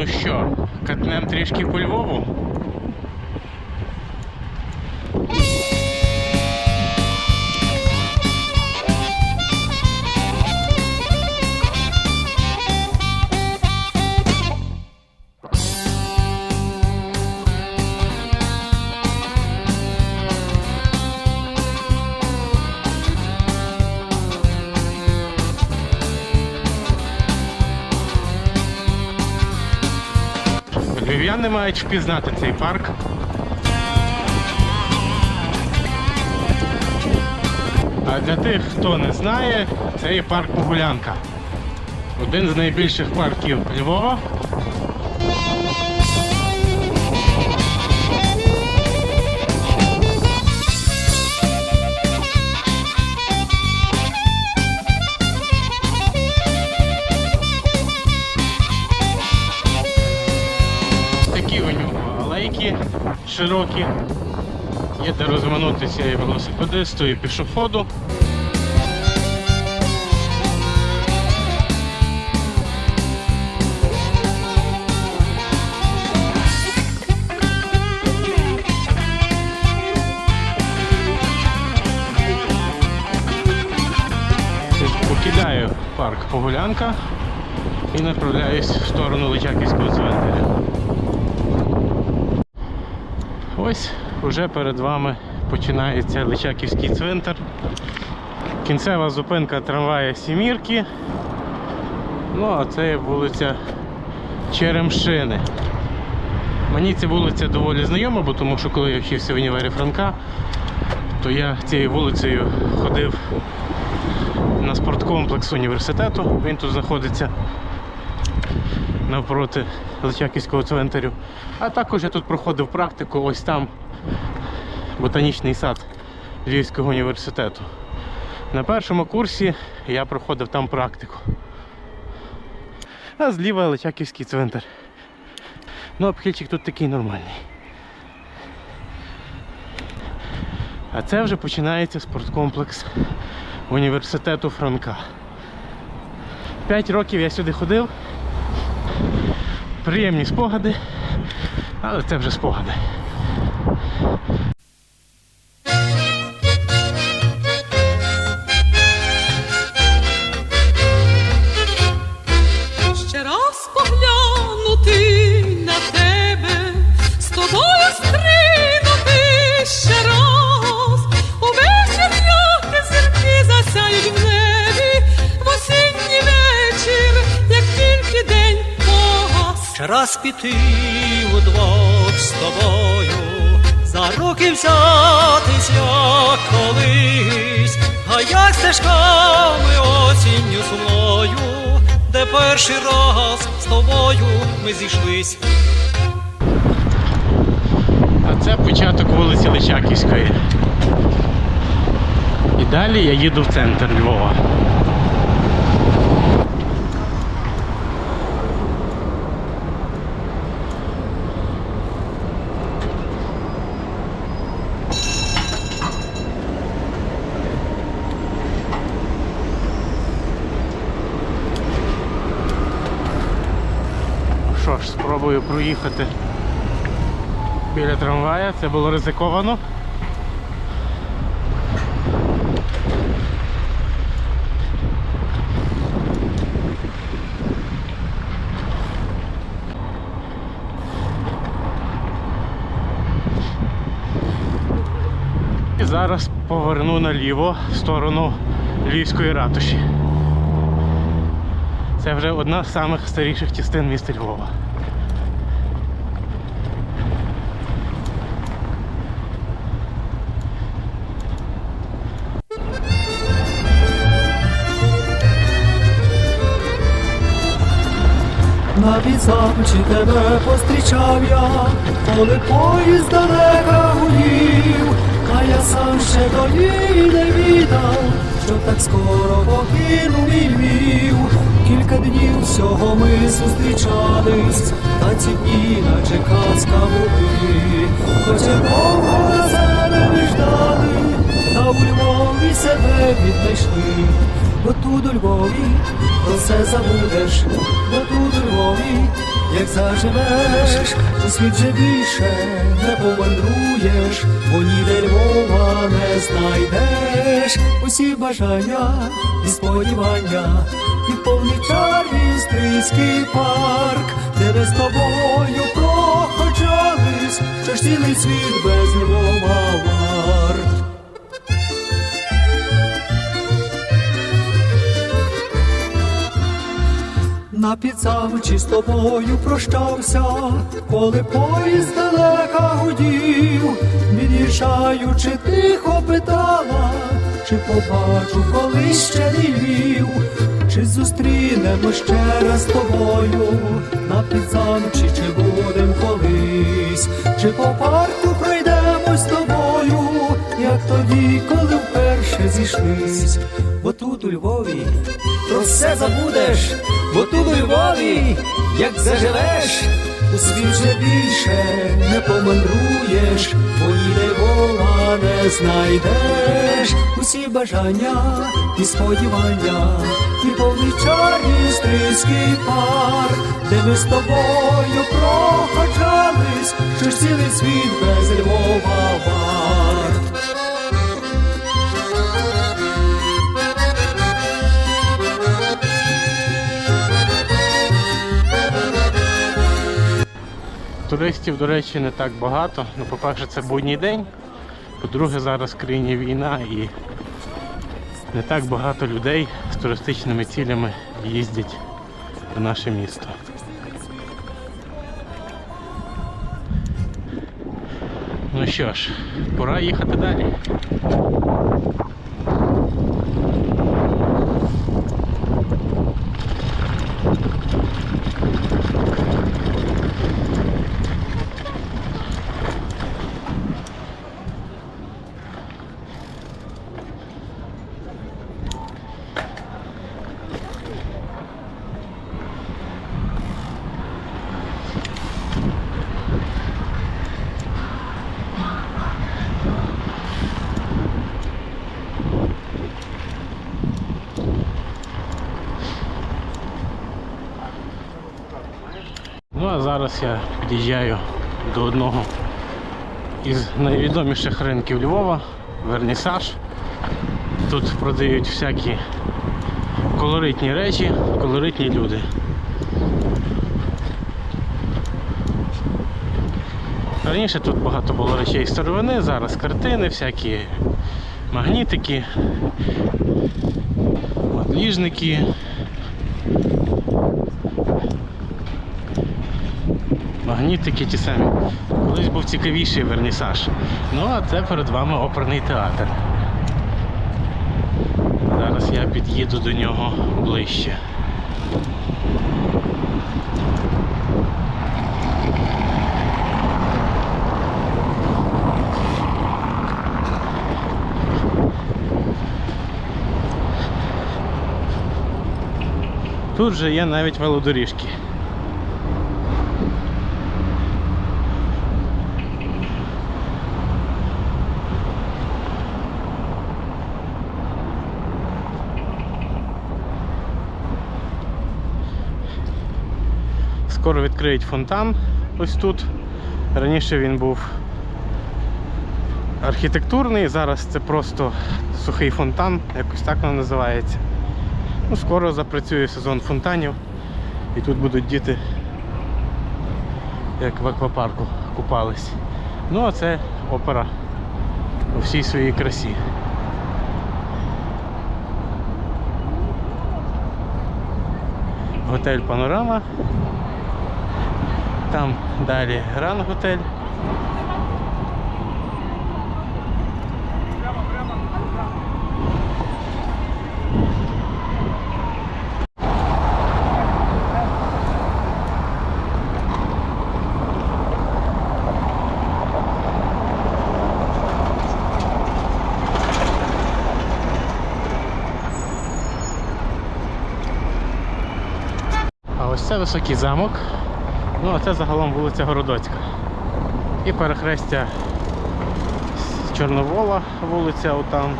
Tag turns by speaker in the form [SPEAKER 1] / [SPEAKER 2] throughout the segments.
[SPEAKER 1] Ну що, катнем трішки по Львову? Львів'яни мають впізнати цей парк. А для тих, хто не знає, це є парк Погулянка. Один з найбільших парків Львова. Широкі. Є де розминутися і велосипедисту, і пішоходу. Покидаю парк Погулянка і направляюсь в сторону Личаківського цвинтаря. Ось уже перед вами починається Личаківський цвинтар. Кінцева зупинка трамвая Сімірки. Ну, а це вулиця Черемшини. Мені ця вулиця доволі знайома, бо тому що коли я вчився в універі Франка, то я цією вулицею ходив на спорткомплекс університету. Він тут знаходиться навпроти Личаківського цвинтарю. А також я тут проходив практику, ось там ботанічний сад Львівського університету. На першому курсі я проходив там практику. А зліва Личаківський цвинтар. Ну, обхильчик тут такий нормальний. А це вже починається спорткомплекс університету Франка. П'ять років я сюди ходив. Приємні спогади, але це вже спогади.
[SPEAKER 2] Раз
[SPEAKER 3] піти удвох з тобою, за руки взятись, як колись, а як стежками осінню сумною, де перший раз з тобою ми зійшлись.
[SPEAKER 1] А це початок вулиці Личаківської. І далі я їду в центр Львова. Що ж, спробую проїхати біля трамвая. Це було ризиковано. І зараз поверну наліво в сторону Львівської ратуші. Це вже одна з самих старіших частин міста Львова.
[SPEAKER 4] На візамчі тебе пострічав я, коли поїзд далека гулів, а я сам ще тоді не відав, що так скоро покинув мій Львів. Кілька днів всього ми зустрічались, та ці дні, наче казка були, хоча довго на себе ждали, та у Львові себе віднайшли. Бо тут у Львові про все забудеш, бо тут у як заживеш, у світ же більше не помандруєш, бо ніде Львова не знайдеш. Усі бажання і сподівання, і повний чарів стрийський парк, де ми з тобою проходжались, що ж цілий світ без Львова варт. На підсамчі з тобою прощався, коли поїзд далека гудів, від'їжджаючи тихо питала, чи побачу колись ще Львів, чи зустрінемо ще раз тобою, на підсамчі, чи будем колись, чи по парку пройдемо з тобою, як тоді, коли зійшлись, бо тут у Львові про все забудеш, бо тут у Львові, як заживеш, у світ же більше не помандруєш, бо ніде Львова не знайдеш усі бажання і сподівання, і повний чарний стрийський парк, де ми з тобою проходжались, що ж цілий світ без Львова варт.
[SPEAKER 1] Туристів, до речі, не так багато. Ну, по-перше, це будній день. По-друге, зараз в країні війна і не так багато людей з туристичними цілями їздять в наше місто. Ну що ж, пора їхати далі. Зараз я під'їжджаю до одного із найвідоміших ринків Львова Вернісаж. Тут продають всякі колоритні речі, колоритні люди. Раніше тут багато було речей старовини, зараз картини, всякі магнітики, ліжники. Магнітики ті самі. Колись був цікавіший вернісаж. Ну а це перед вами оперний театр. Зараз я під'їду до нього ближче. Тут же є навіть велодоріжки. Скоро відкриють фонтан ось тут. Раніше він був архітектурний, зараз це просто сухий фонтан, якось так воно називається. Ну, скоро запрацює сезон фонтанів і тут будуть діти, як в аквапарку, купались. Ну а це опера у всій своїй красі. Готель Панорама. Там далі Гранд Готель. Ось це високий замок. Ну, а це загалом вулиця Городоцька. І перехрестя Чорновола вулиця отам.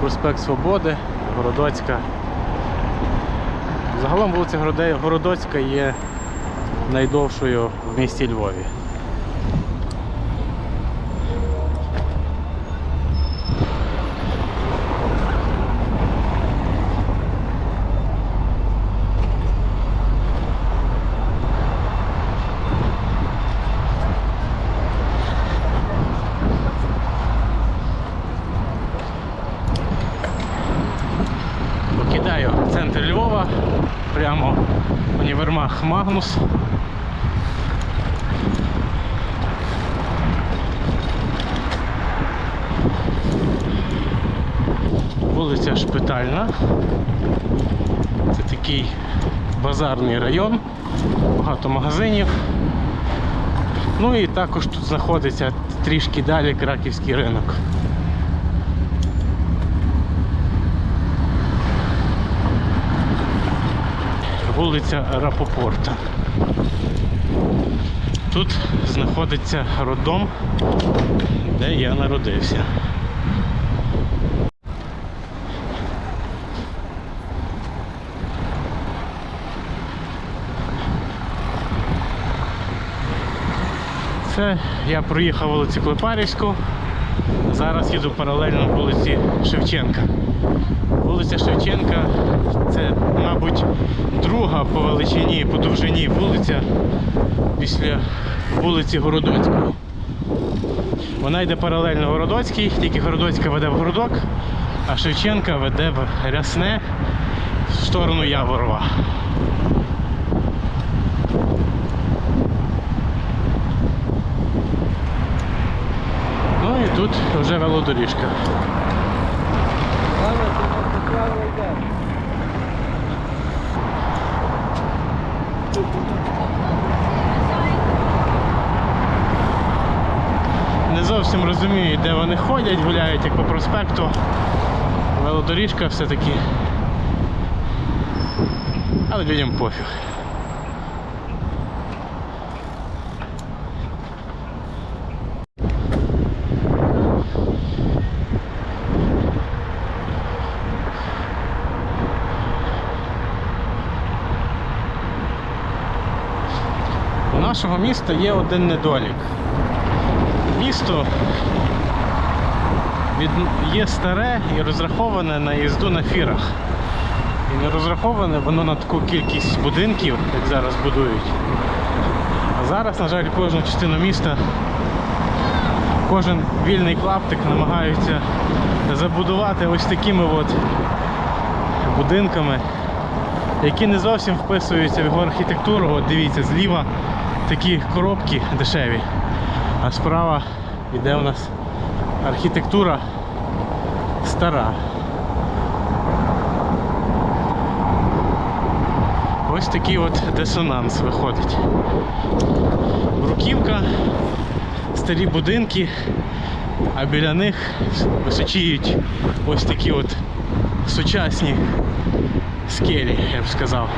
[SPEAKER 1] Проспект Свободи, Городоцька. Загалом вулиця Городоцька є найдовшою в місті Львові. Покидаю центр Львова, прямо універмаг Магнус. Вулиця Шпитальна. Це такий базарний район, багато магазинів. Ну і також тут знаходиться трішки далі краківський ринок. Вулиця Рапопорта. Тут знаходиться роддом, де я народився. Це я проїхав вулицю Клепарівську. Зараз їду паралельно вулиці Шевченка. Вулиця Шевченка це, мабуть, друга по величині, по довжині вулиця після вулиці Городоцької. Вона йде паралельно Городоцькій, тільки Городоцька веде в Городок, а Шевченка веде в Рясне в сторону Яворова. Ну і тут вже велодоріжка. Не зовсім розумію, де вони ходять, гуляють як по проспекту. Велодоріжка все-таки. Але людям пофіг. У нашого міста є один недолік. Місто є старе і розраховане на їзду на фірах. І не розраховане воно на таку кількість будинків, як зараз будують. А зараз, на жаль, кожну частину міста, кожен вільний клаптик намагаються забудувати ось такими от будинками, які не зовсім вписуються в його архітектуру. От дивіться, зліва такі коробки дешеві, а справа йде у нас архітектура стара. Ось такий от дисонанс виходить. Бруківка, старі будинки, а біля них височіють ось такі от сучасні скелі, я б сказав.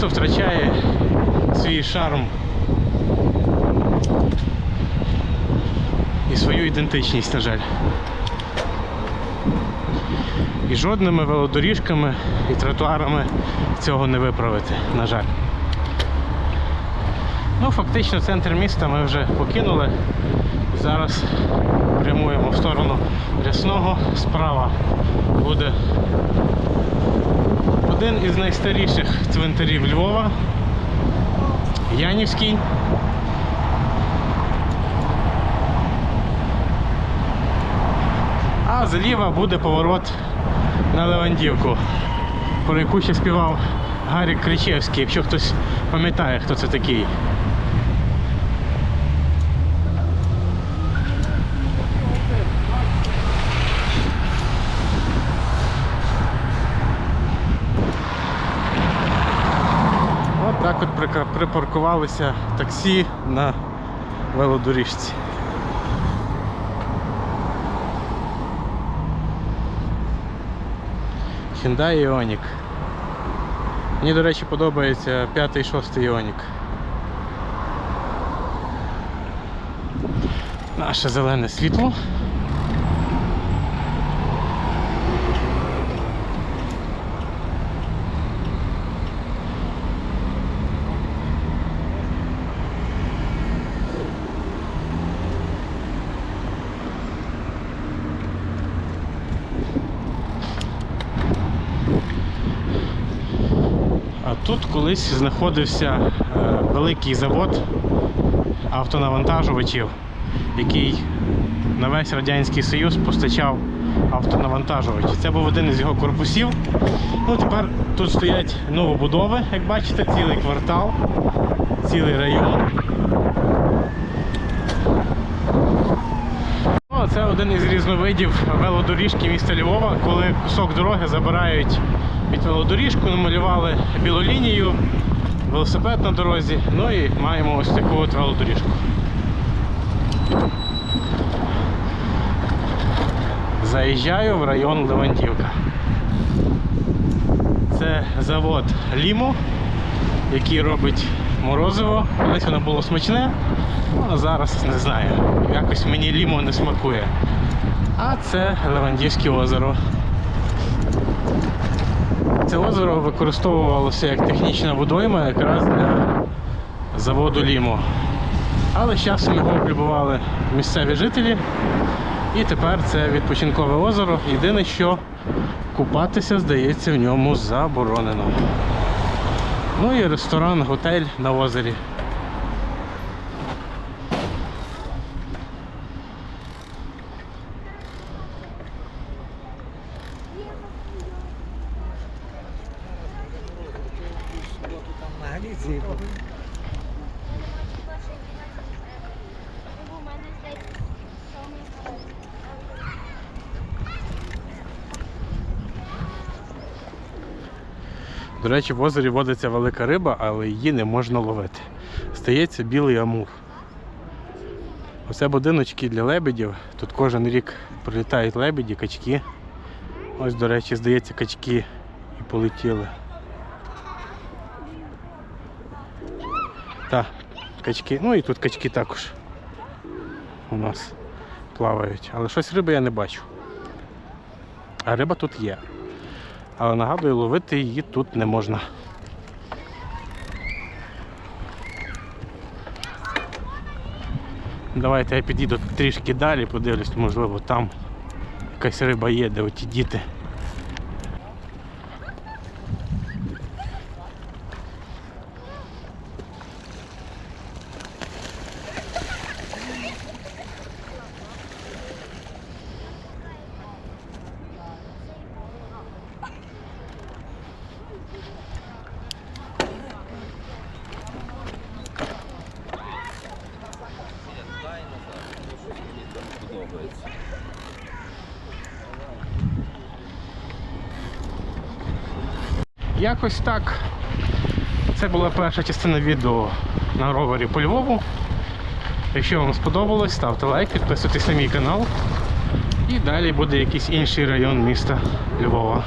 [SPEAKER 1] Місто втрачає свій шарм і свою ідентичність, на жаль. І жодними велодоріжками і тротуарами цього не виправити, на жаль. Ну, фактично центр міста ми вже покинули. Зараз прямуємо в сторону Рясного. Справа буде один із найстаріших цвинтарів Львова. Янівський. А зліва буде поворот на Левандівку, про яку ще співав Гарік Кричевський, якщо хтось пам'ятає, хто це такий. От так от прика- припаркувалися таксі на велодоріжці. Hyundai Ioniq. Мені, до речі, подобається 5 і 6 Ioniq. Наше зелене світло. Тут колись знаходився е, великий завод автонавантажувачів, який на весь Радянський Союз постачав автонавантажувачі. Це був один із його корпусів. Ну, тепер тут стоять новобудови, як бачите, цілий квартал, цілий район. Ну, Це один із різновидів велодоріжки міста Львова, коли кусок дороги забирають під велодоріжку, намалювали білу лінію, велосипед на дорозі, ну і маємо ось таку от велодоріжку. Заїжджаю в район Левантівка. Це завод Лімо, який робить морозиво. Колись воно було смачне, ну, а зараз не знаю. Якось мені лімо не смакує. А це Левандівське озеро. Це озеро використовувалося як технічна водойма якраз для заводу Лімо. Але з часом його облюбували місцеві жителі. І тепер це відпочинкове озеро. Єдине, що купатися, здається, в ньому заборонено. Ну і ресторан, готель на озері.
[SPEAKER 5] У мене
[SPEAKER 1] До речі, в озері водиться велика риба, але її не можна ловити. Стається білий амур. Оце будиночки для лебедів. Тут кожен рік прилітають лебеді, качки. Ось, до речі, здається, качки і полетіли. Так, качки. Ну і тут качки також у нас плавають. Але щось риби я не бачу. А риба тут є. Але нагадую, ловити її тут не можна. Давайте я підійду трішки далі, подивлюсь, можливо, там якась риба є, де оті діти. Якось так. Це була перша частина відео на ровері по Львову. Якщо вам сподобалось, ставте лайк, підписуйтесь на мій канал. І далі буде якийсь інший район міста Львова.